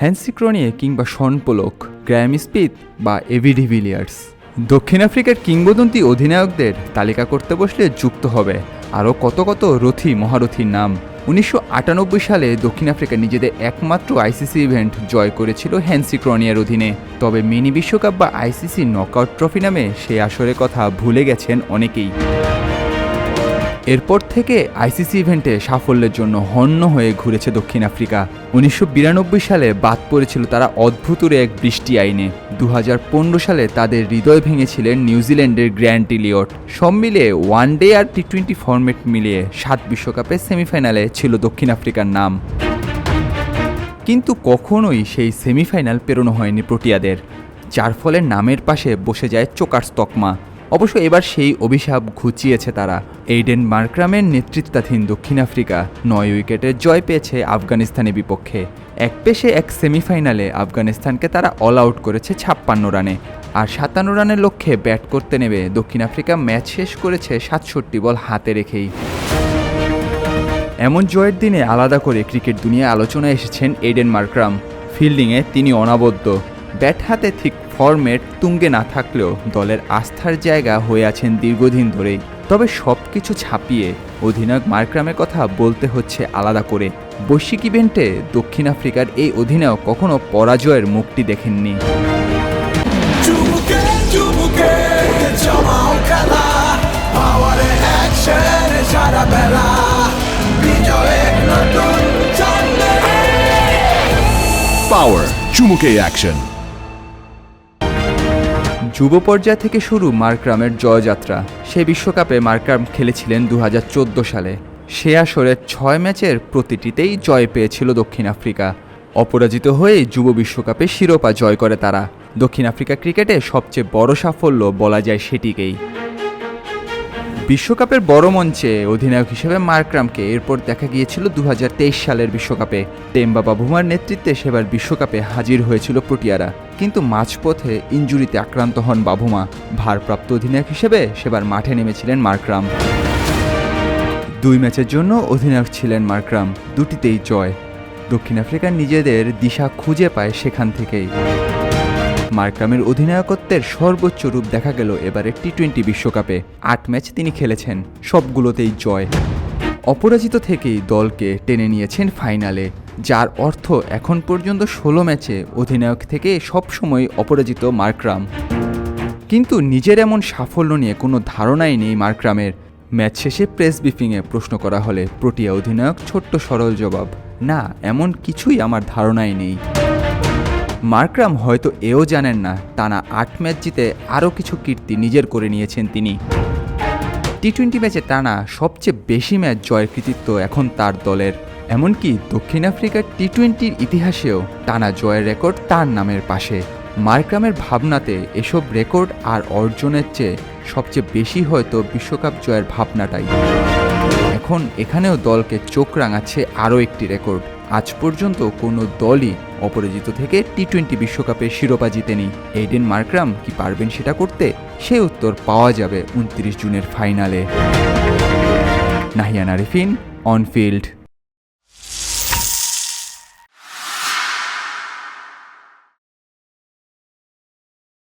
হ্যান্সিক্রনিয়ে কিংবা Shaun Pollock গ্র্যাম স্পিথ বা AV de Villiers দক্ষিণ আফ্রিকার কিংবদন্তি অধিনায়কদের তালিকা করতে বসলে যুক্ত হবে আরও কত কত রথী মহারথীর নাম। উনিশশো আটানব্বই সালে দক্ষিণ আফ্রিকা নিজেদের একমাত্র আইসিসি ইভেন্ট জয় করেছিল হ্যান্সি ক্রনিয়ার অধীনে। তবে মিনি বিশ্বকাপ বা আইসিসি নকআউট ট্রফি নামে সেই আসরের কথা ভুলে গেছেন অনেকেই। এরপর থেকে আইসিসি ইভেন্টে সাফল্যের জন্য হন্য হয়ে ঘুরেছে দক্ষিণ আফ্রিকা। উনিশশো বিরানব্বই সালে বাদ পড়েছিল তারা অদ্ভুতরে এক বৃষ্টি আইনে। দু হাজার পনেরো সালে তাদের হৃদয় ভেঙেছিলেন নিউজিল্যান্ডের গ্র্যান্ড ইলিয়ট। সব মিলিয়ে ওয়ান ডে আর টি টোয়েন্টি ফরম্যাট মিলিয়ে সাত বিশ্বকাপের সেমিফাইনালে ছিল দক্ষিণ আফ্রিকার নাম। কিন্তু কখনোই সেই সেমিফাইনাল পেরোনো হয়নি প্রোটিয়াদের, যার ফলে নামের পাশে বসে যায় চোকার তকমা অবশ্য এবার সেই অভিশাপ ঘুচিয়েছে তারা। এইডেন মার্ক্রামের নেতৃত্বাধীন দক্ষিণ আফ্রিকা নয় উইকেটের জয় পেয়েছে আফগানিস্তানের বিপক্ষে। এক পেশে এক সেমিফাইনালে আফগানিস্তানকে তারা অল আউট করেছে ছাপ্পান্ন রানে। আর সাতান্ন রানের লক্ষ্যে ব্যাট করতে নেবে দক্ষিণ আফ্রিকা ম্যাচ শেষ করেছে সাতষট্টি বল হাতে রেখেই। এমন জয়ের দিনে আলাদা করে ক্রিকেট দুনিয়ায় আলোচনায় এসেছেন এডেন মার্ক্রাম। ফিল্ডিংয়ে তিনি অনাবদ্য। ব্যাট হাতে ঠিক ফর্মেট তুঙ্গে না থাকলেও দলের আস্থার জায়গা হয়ে আছেন দীর্ঘদিন ধরেই। তবে সব কিছু ছাপিয়ে অধিনায়ক মার্ক্রামের কথা বলতে হচ্ছে আলাদা করে। বৈশ্বিক ইভেন্টে দক্ষিণ আফ্রিকার এই অধিনায়ক কখনো পরাজয়ের মুখটি দেখেননি। Power চুমুকে অ্যাকশন যুব পর্যায় থেকে শুরু মার্ক্রামের জয়যাত্রা। সে বিশ্বকাপে মার্ক্রাম খেলেছিলেন দু হাজার চোদ্দ সালে। সে আসরে ছয় ম্যাচের প্রতিটিতেই জয় পেয়েছিল দক্ষিণ আফ্রিকা। অপরাজিত হয়ে যুব বিশ্বকাপে শিরোপা জয় করে তারা। দক্ষিণ আফ্রিকা ক্রিকেটে সবচেয়ে বড় সাফল্য বলা যায় সেটিকেই। বিশ্বকাপের বড় মঞ্চে অধিনায়ক হিসেবে মার্ক্রামকে এরপর দেখা গিয়েছিল দু হাজার তেইশ সালের বিশ্বকাপে। টেম্বা বাবুমার নেতৃত্বে সেবার বিশ্বকাপে হাজির হয়েছিল প্রোটিয়ারা কিন্তু মাঝপথে ইঞ্জুরিতে আক্রান্ত হন বাবুমা। ভারপ্রাপ্ত অধিনায়ক হিসেবে সেবার মাঠে নেমেছিলেন মার্ক্রাম দুই ম্যাচের জন্য অধিনায়ক ছিলেন মার্ক্রাম দুটিতেই জয়। দক্ষিণ আফ্রিকা নিজেদের দিশা খুঁজে পায় সেখান থেকেই। মার্ক্রামের অধিনায়কত্বের সর্বোচ্চ রূপ দেখা গেল এবারে টি টোয়েন্টি বিশ্বকাপে। আট ম্যাচ তিনি খেলেছেন। সবগুলোতেই জয়। অপরাজিত থেকেই দলকে টেনে নিয়েছেন ফাইনালে, যার অর্থ এখন পর্যন্ত ষোলো ম্যাচে অধিনায়ক থেকে সবসময় অপরাজিত মার্ক্রাম। কিন্তু নিজের এমন সাফল্য নিয়ে কোনো ধারণাই নেই মার্ক্রামের। ম্যাচ শেষে প্রেস ব্রিফিংয়ে প্রশ্ন করা হলে, প্রোটিয়া অধিনায়ক, ছোট্ট সরল জবাব। না, এমন কিছুই আমার ধারণাই নেই। মার্ক্রাম হয়তো এও জানেন না, টানা আট ম্যাচ জিতে আরও কিছু কীর্তি নিজের করে নিয়েছেন তিনি। টি টোয়েন্টি ম্যাচে টানা সবচেয়ে বেশি ম্যাচ জয়ের কৃতিত্ব এখন তার দলের। এমনকি দক্ষিণ আফ্রিকার টি টোয়েন্টির ইতিহাসেও টানা জয়ের রেকর্ড তার নামের পাশে। মার্ক্রামের ভাবনাতে এসব রেকর্ড আর অর্জনের চেয়ে সবচেয়ে বেশি হয়তো বিশ্বকাপ জয়ের ভাবনাটাই। এখন এখানেও দলকে চোখ রাঙাচ্ছে আরও একটি রেকর্ড। আজ পর্যন্ত কোনো দলই অপরাজিত থেকে টি টোয়েন্টি বিশ্বকাপের শিরোপা জিতেনি। এইডেন মার্ক্রাম কি পারবেন সেটা করতে? সেই উত্তর পাওয়া যাবে উনত্রিশ জুনের ফাইনালে। নাহিয়ান আরিফিন অনফিল্ড।